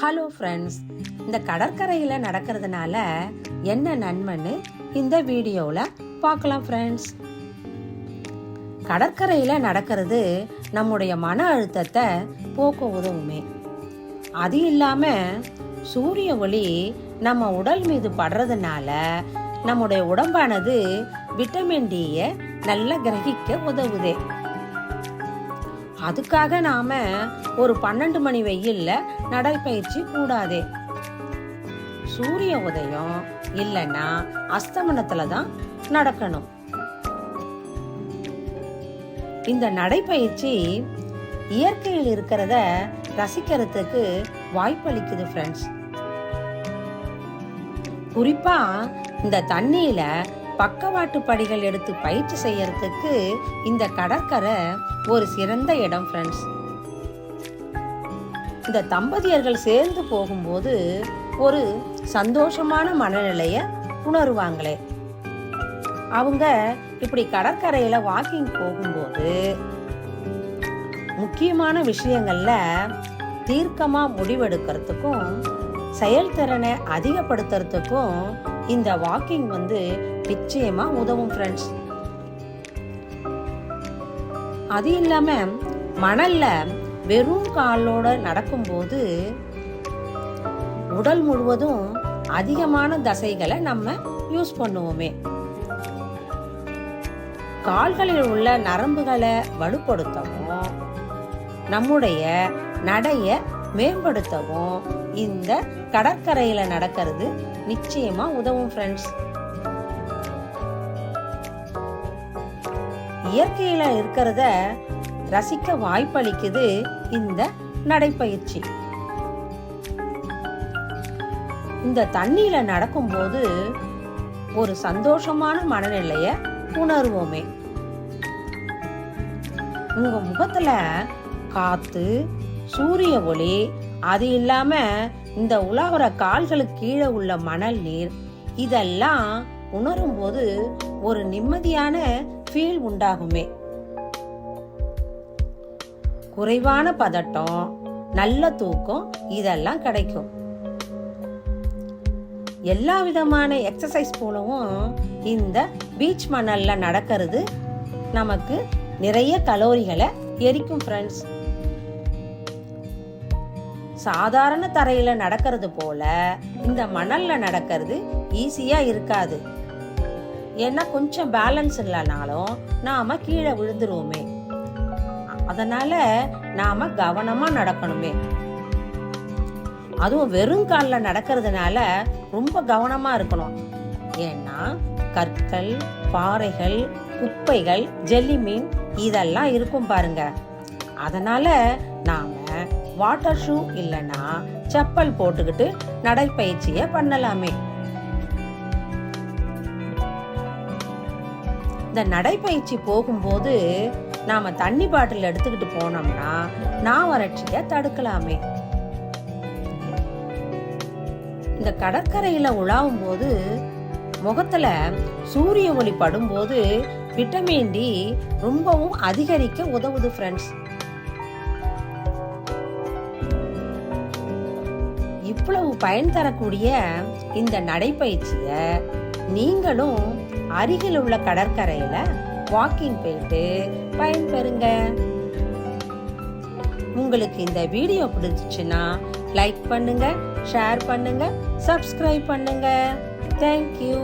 Hello friends இந்த கடற்கரையில் நடக்கிறதுனால என்ன நன்மைன்னு இந்த வீடியோவில் பார்க்கலாம் ஃப்ரெண்ட்ஸ் கடற்கரையில் நடக்கிறது நம்முடைய மன அழுத்தத்தை போக்க உதவுமே. அது இல்லாமல் சூரிய ஒளி நம்ம உடல் மீது படுறதுனால நம்முடைய உடம்பானது விட்டமின் டியை நல்லா கிரகிக்க உதவுதே. அதுக்காக நாம ஒரு பன்னெண்டு மணி வெயில்ல நடைப்பயிற்சி கூடாதே. சூரிய உதயம் இல்லைன்னா அஸ்தமனத்துல தான் நடக்கணும். இந்த நடைப்பயிற்சி இயற்கையில் இருக்கிறத ரசிக்கிறதுக்கு வாய்ப்பளிக்குது ஃப்ரெண்ட்ஸ் குறிப்பா இந்த தண்ணியில பக்கவாட்டு படிகள் எடுத்து பயிற்சி செய்யறதுக்கு இந்த கடற்கரை ஒரு சிறந்த இடம் ஃப்ரெண்ட்ஸ் இந்த தம்பதியர்கள் சேர்ந்து போகும்போது ஒரு சந்தோஷமான மனநிலைய உணருவாங்களே. அவங்க இப்படி கடற்கரையில வாக்கிங் போகும்போது முக்கியமான விஷயங்கள்ல தீர்க்கமா முடிவெடுக்கிறதுக்கும் செயல்திறனை அதிகப்படுத்துறதுக்கும் இந்த வாக்கிங் வந்து நிச்சயமா உதவும் ஃப்ரெண்ட்ஸ் அது இல்லாம மணல்ல வெறும் காலோட நடக்கும்போது உடல் முழுவதும் அதிகமான தசைகளை நம்ம யூஸ் பண்ணுவோமே. கால்களில் உள்ள நரம்புகளை வலுப்படுத்தவும் நம்முடைய நடைய மேம்படுத்தவும் இந்த கடற்கரையில நடக்கிறது நிச்சயமா உதவும் ஃப்ரெண்ட்ஸ் இயற்கையில இருக்கிறத ரசிக்க வாய்ப்பளிக்குது இந்த நடைப்பயிற்சி. இந்த தண்ணியில நடக்கும்போது ஒரு சந்தோஷமான மனநிலைய உணர்வோமே. உங்க முகத்துல காத்து சூரிய ஒளி அது இல்லாம இந்த உலகிற கால்களுக்கு கீழே உள்ள மணல் நீர் இதெல்லாம் உணரும் போது ஒரு நிம்மதியான ஃபீல் உண்டாகுமே. குறைவான பதட்டம் நல்ல தூக்கம் இதெல்லாம் கிடைக்கும். எல்லா விதமான எக்ஸசைஸ் போலவும் இந்த பீச் மணல்ல நடக்கிறது நமக்கு நிறைய கலோரிகளை எரிக்கும் ஃப்ரெண்ட்ஸ் சாதாரண தரையில நடக்கிறது போல இந்த மணல்ல நடக்கிறது ஈஸியா இருக்காது. ஏன்னா கொஞ்சம் பேலன்ஸ் இல்லைனாலும் நாம கீழே விழுந்துருவோமே. அதனால நாம கவனமா நடக்கணுமே. அதுவும் வெறும் காலில் நடக்கிறதுனால ரொம்ப கவனமாக இருக்கணும். ஏன்னா கற்கள் பாறைகள் குப்பைகள் ஜெல்லி மீன் இதெல்லாம் இருக்கும் பாருங்க. அதனால நாம வாட்டர் ஷூ இல்லைன்னா செப்பல் போட்டுக்கிட்டு நடைப்பயிற்சியை பண்ணலாமே. இந்த நடைப்பயிற்சி போகும்போது நாம தண்ணி பாட்டில் எடுத்துக்கிட்டு போனோம்னா நான் வறட்சியை தடுக்கலாமே. இந்த கடற்கரையில உலாவும் போது முகத்துல சூரிய ஒளி படும்போது விட்டமின் டி ரொம்பவும் அதிகரிக்க உதவுது ஃப்ரெண்ட்ஸ் எவ்வளவு பயன் தரக்கூடிய இந்த நடைப்பயிற்சிய நீங்களும் அருகில் உள்ள கடற்கரையில வாக்கிங் போயிட்டு பயன்பெறுங்க. உங்களுக்கு இந்த வீடியோ பிடிச்சிச்சுன்னா லைக் பண்ணுங்க ஷேர் பண்ணுங்க சப்ஸ்கிரைப் பண்ணுங்க. Thank you